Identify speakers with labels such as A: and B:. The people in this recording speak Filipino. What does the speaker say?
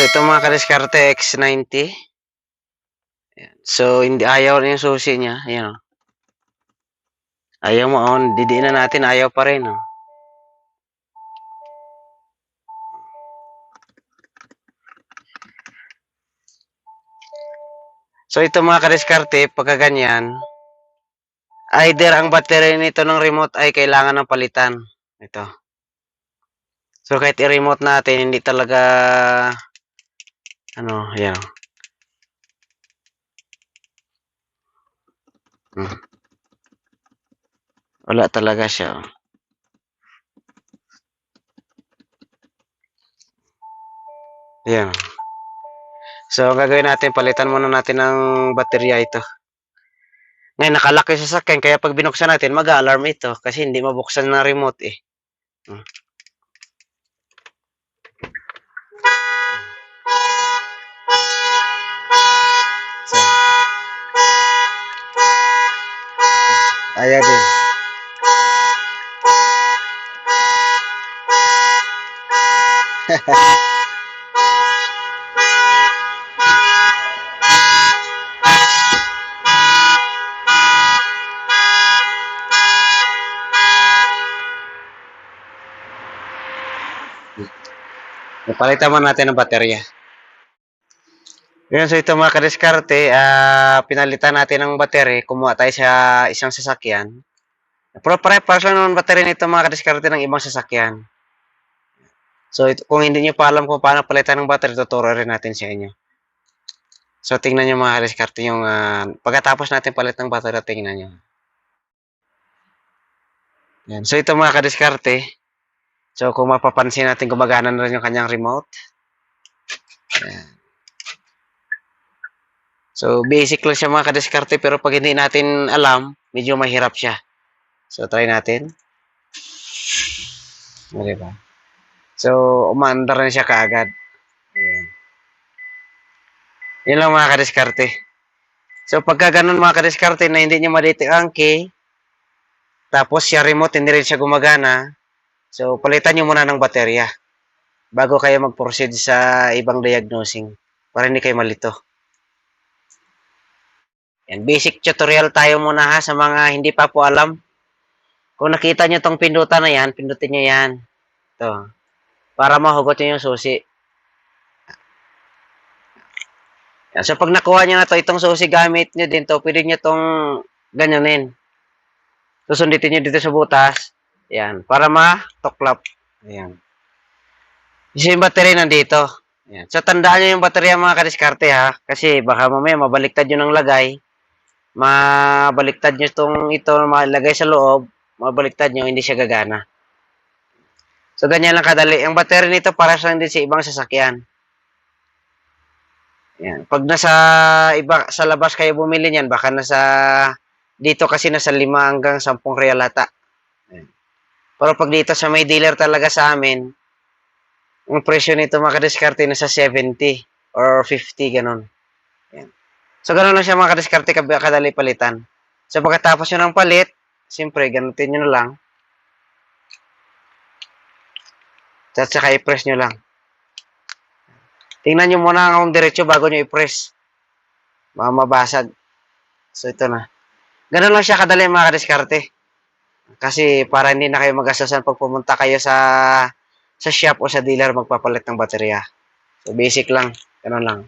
A: So, ito mga kadiskarte X90. Ayan. So, hindi ayaw na yung susi niya. Ayan o. Ayaw mo on. Didiin na natin. Ayaw pa rin. Oh. So, ito mga kadiskarte, pagka ganyan, either ang battery nito ng remote ay kailangan ng palitan. Ito. So, kahit i-remote natin, hindi talaga, ano, yan. Hmm. Wala talaga siya. oh. Yan. So, ang gagawin natin, palitan muna natin ng baterya ito. Ngayon, nakalock yung sasakyan, kaya pag binuksan natin, mag-alarm ito kasi hindi mabuksan ng remote eh. Hmm. Ayaw din. Palitan mo natin ng baterya. Yun, so ito mga kadiskarte, ah pinalitan natin ng battery, kumuha tayo sa isang sasakyan. Pero pare lang naman battery nito mga kadiskarte ng ibang sasakyan. So ito, kung hindi nyo pa alam kung paano palitan ng battery, tuturo rin natin sa inyo. So tingnan nyo mga kadiskarte yung, ah, pagkatapos natin palit ng battery, tingnan nyo. Yan. So ito mga kadiskarte, so kung mapapansin natin gumagana na rin yung kanyang remote. Yan. So, basic lang siya mga kadiskarte, pero pag hindi natin alam, medyo mahirap siya. So, try natin. O, diba? So, umaandar na siya kaagad. Ayan. Yun lang mga kadiskarte. So, pagka ganun mga kadiskarte na hindi nyo madete ang key, tapos siya remote, hindi rin siya gumagana, so, palitan nyo muna ng baterya bago kayo mag-proceed sa ibang diagnosing para hindi kayo malito. Yan, basic tutorial tayo muna ha sa mga hindi pa po alam. Kung nakita nyo tong pindutan na yan, pindutin nyo yan. Ito. Para mahugot nyo yung susi. Yan, so pag nakuha nyo na to, itong susi gamit nyo din to, pwede nyo tong ganyanin. Susunditin nyo dito sa butas. Yan, para ma-toklap. Ayan. Isa yung battery nandito. Ayan. So, tandaan nyo yung baterya mga kadiskarte ha. Kasi baka mamaya mabaliktad nyo ng lagay mabaliktad nyo itong ito, malagay sa loob, mabaliktad nyo, hindi siya gagana. So, ganyan lang kadali. Ang battery nito para sa din sa ibang sasakyan. Yan. Pag nasa iba sa labas kayo bumili niyan, baka nasa dito kasi nasa 5 hanggang 10 real ata. Yan. Pero pag dito sa may dealer talaga sa amin, ang presyo nito makadiskarte nasa 70 or 50 ganun. Yan. So, ganun lang siya mga kadiskarte kadali palitan. So, pagkatapos nyo ng palit, siyempre, ganutin nyo na lang. At saka i-press nyo lang. Tingnan nyo muna kung diretso bago nyo i-press. Baka mabasag. So, ito na. Ganun lang siya kadali mga kadiskarte. Kasi para hindi na kayo magasasan pag pumunta kayo sa sa shop o sa dealer magpapalit ng baterya. So, basic lang. Ganun lang.